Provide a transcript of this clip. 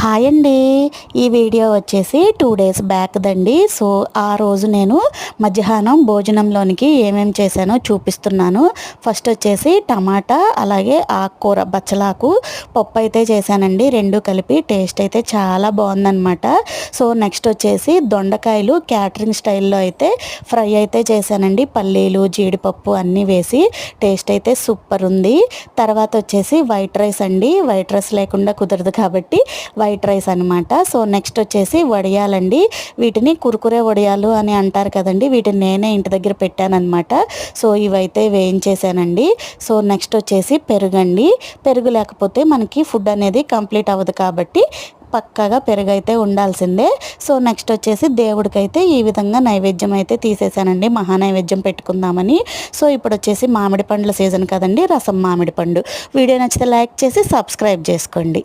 Hi అండి. ఈ video వచ్చేసి టూ డేస్ బ్యాక్ దండి. సో ఆ రోజు నేను మధ్యాహ్నం భోజనంలోనికి ఏమేమి చేశానో చూపిస్తున్నాను. ఫస్ట్ వచ్చేసి టమాటా అలాగే ఆకుకూర బచ్చలాకు పప్పు అయితే చేశానండి. రెండు కలిపి టేస్ట్ అయితే చాలా బాగుందనమాట సో నెక్స్ట్ వచ్చేసి దొండకాయలు క్యాటరింగ్ స్టైల్లో అయితే ఫ్రై అయితే చేశానండి. పల్లీలు జీడిపప్పు అన్నీ వేసి టేస్ట్ అయితే సూపర్ ఉంది. తర్వాత వచ్చేసి వైట్ రైస్ అండి. వైట్ రైస్ లేకుండా కుదరదు కాబట్టి వైట్ రైస్ అనమాట సో నెక్స్ట్ వచ్చేసి వడియాలండి. వీటిని కురుకురే వడియాలు అని అంటారు కదండి. వీటిని నేనే ఇంటి దగ్గర పెట్టానమాట సో ఇవైతే వేయించేసానండి సో నెక్స్ట్ వచ్చేసి పెరుగండి. పెరుగు లేకపోతే మనకి ఫుడ్ అనేది కంప్లీట్ అవ్వదు కాబట్టి పక్కాగా పెరుగు అయితే ఉండాల్సిందే. సో నెక్స్ట్ వచ్చేసి దేవుడికైతే ఈ విధంగా నైవేద్యం అయితే తీసేసానండి మహా నైవేద్యం పెట్టుకుందామని. సో ఇప్పుడు వచ్చేసి మామిడి పండ్ల సీజన్ కదండి. రసం మామిడి పండు. వీడియో నచ్చితే లైక్ చేసి సబ్స్క్రైబ్ చేసుకోండి.